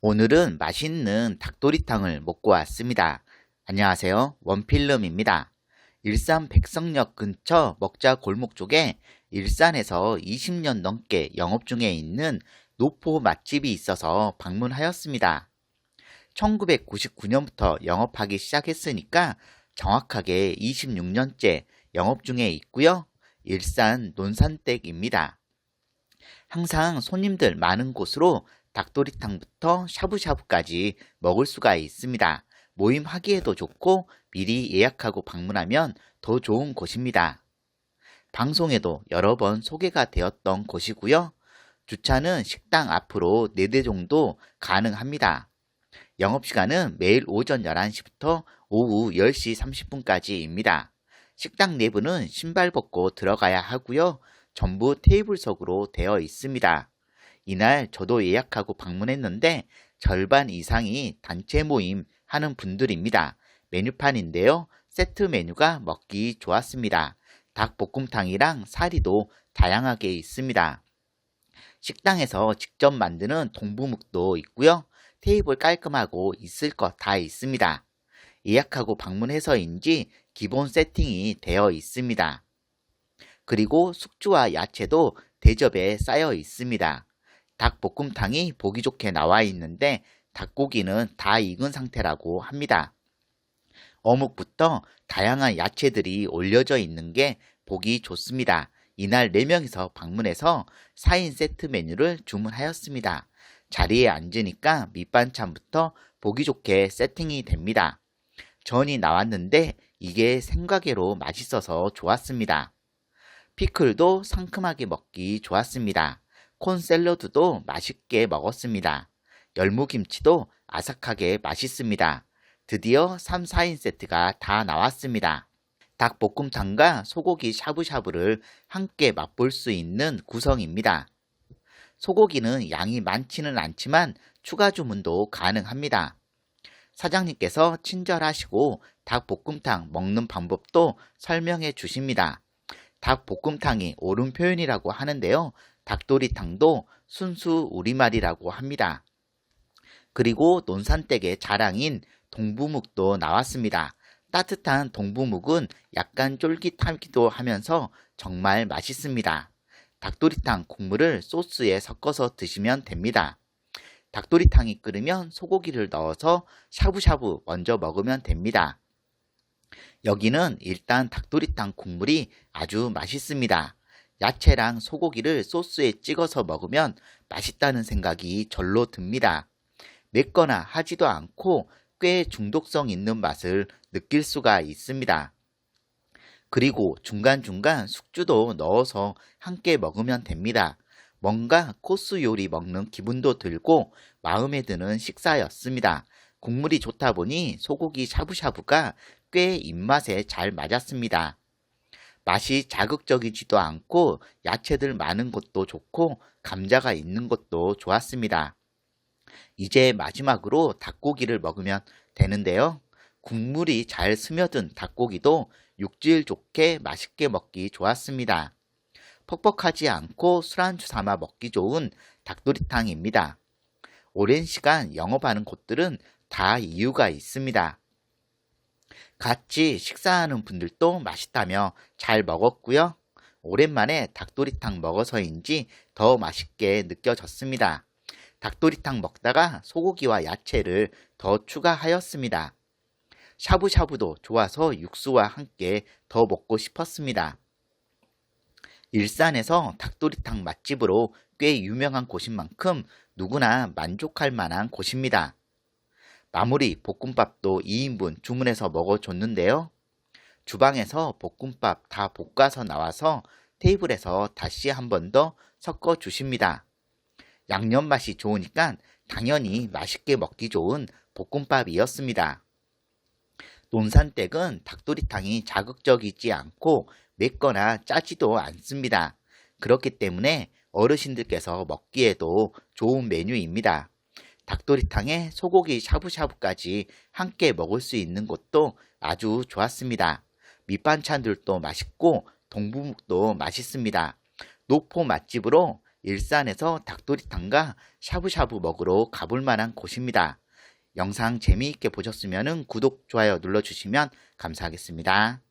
오늘은 맛있는 닭도리탕을 먹고 왔습니다. 안녕하세요. 원필름입니다. 일산 백성역 근처 먹자 골목 쪽에 일산에서 20년 넘게 영업 중에 있는 노포 맛집이 있어서 방문하였습니다. 1999년부터 영업하기 시작했으니까 정확하게 26년째 영업 중에 있고요. 일산 논산댁입니다. 항상 손님들 많은 곳으로 닭도리탕부터 샤브샤브까지 먹을 수가 있습니다. 모임 하기에도 좋고 미리 예약하고 방문하면 더 좋은 곳입니다. 방송에도 여러 번 소개가 되었던 곳이고요. 주차는 식당 앞으로 4대 정도 가능합니다. 영업시간은 매일 오전 11시부터 오후 10시 30분까지입니다. 식당 내부는 신발 벗고 들어가야 하고요. 전부 테이블석으로 되어 있습니다. 이날 저도 예약하고 방문했는데 절반 이상이 단체 모임 하는 분들입니다. 메뉴판인데요. 세트 메뉴가 먹기 좋았습니다. 닭볶음탕이랑 사리도 다양하게 있습니다. 식당에서 직접 만드는 동부묵도 있고요. 테이블 깔끔하고 있을 것 다 있습니다. 예약하고 방문해서인지 기본 세팅이 되어 있습니다. 그리고 숙주와 야채도 대접에 쌓여 있습니다. 닭볶음탕이 보기 좋게 나와 있는데 닭고기는 다 익은 상태라고 합니다. 어묵부터 다양한 야채들이 올려져 있는 게 보기 좋습니다. 이날 4명이서 방문해서 4인 세트 메뉴를 주문하였습니다. 자리에 앉으니까 밑반찬부터 보기 좋게 세팅이 됩니다. 전이 나왔는데 이게 생과계로 맛있어서 좋았습니다. 피클도 상큼하게 먹기 좋았습니다. 콘 샐러드도 맛있게 먹었습니다. 열무김치도 아삭하게 맛있습니다. 드디어 3, 4인 세트가 다 나왔습니다. 닭볶음탕과 소고기 샤브샤브를 함께 맛볼 수 있는 구성입니다. 소고기는 양이 많지는 않지만 추가 주문도 가능합니다. 사장님께서 친절하시고 닭볶음탕 먹는 방법도 설명해 주십니다. 닭볶음탕이 옳은 표현이라고 하는데요. 닭도리탕도 순수 우리말이라고 합니다. 그리고 논산댁의 자랑인 동부묵도 나왔습니다. 따뜻한 동부묵은 약간 쫄깃하기도 하면서 정말 맛있습니다. 닭도리탕 국물을 소스에 섞어서 드시면 됩니다. 닭도리탕이 끓으면 소고기를 넣어서 샤브샤브 먼저 먹으면 됩니다. 여기는 일단 닭도리탕 국물이 아주 맛있습니다. 야채랑 소고기를 소스에 찍어서 먹으면 맛있다는 생각이 절로 듭니다. 맵거나 하지도 않고 꽤 중독성 있는 맛을 느낄 수가 있습니다. 그리고 중간중간 숙주도 넣어서 함께 먹으면 됩니다. 뭔가 코스 요리 먹는 기분도 들고 마음에 드는 식사였습니다. 국물이 좋다 보니 소고기 샤브샤브가 꽤 입맛에 잘 맞았습니다. 맛이 자극적이지도 않고 야채들 많은 것도 좋고 감자가 있는 것도 좋았습니다. 이제 마지막으로 닭고기를 먹으면 되는데요. 국물이 잘 스며든 닭고기도 육질 좋게 맛있게 먹기 좋았습니다. 퍽퍽하지 않고 술안주 삼아 먹기 좋은 닭도리탕입니다. 오랜 시간 영업하는 곳들은 다 이유가 있습니다. 같이 식사하는 분들도 맛있다며 잘 먹었고요. 오랜만에 닭도리탕 먹어서인지 더 맛있게 느껴졌습니다. 닭도리탕 먹다가 소고기와 야채를 더 추가하였습니다. 샤브샤브도 좋아서 육수와 함께 더 먹고 싶었습니다. 일산에서 닭도리탕 맛집으로 꽤 유명한 곳인 만큼 누구나 만족할 만한 곳입니다. 마무리 볶음밥도 2인분 주문해서 먹어줬는데요. 주방에서 볶음밥 다 볶아서 나와서 테이블에서 다시 한 번 더 섞어 주십니다. 양념 맛이 좋으니까 당연히 맛있게 먹기 좋은 볶음밥이었습니다. 논산댁은 닭도리탕이 자극적이지 않고 맵거나 짜지도 않습니다. 그렇기 때문에 어르신들께서 먹기에도 좋은 메뉴입니다. 닭도리탕에 소고기 샤브샤브까지 함께 먹을 수 있는 것도 아주 좋았습니다. 밑반찬들도 맛있고 동부묵도 맛있습니다. 노포 맛집으로 일산에서 닭도리탕과 샤브샤브 먹으러 가볼 만한 곳입니다. 영상 재미있게 보셨으면 구독, 좋아요 눌러주시면 감사하겠습니다.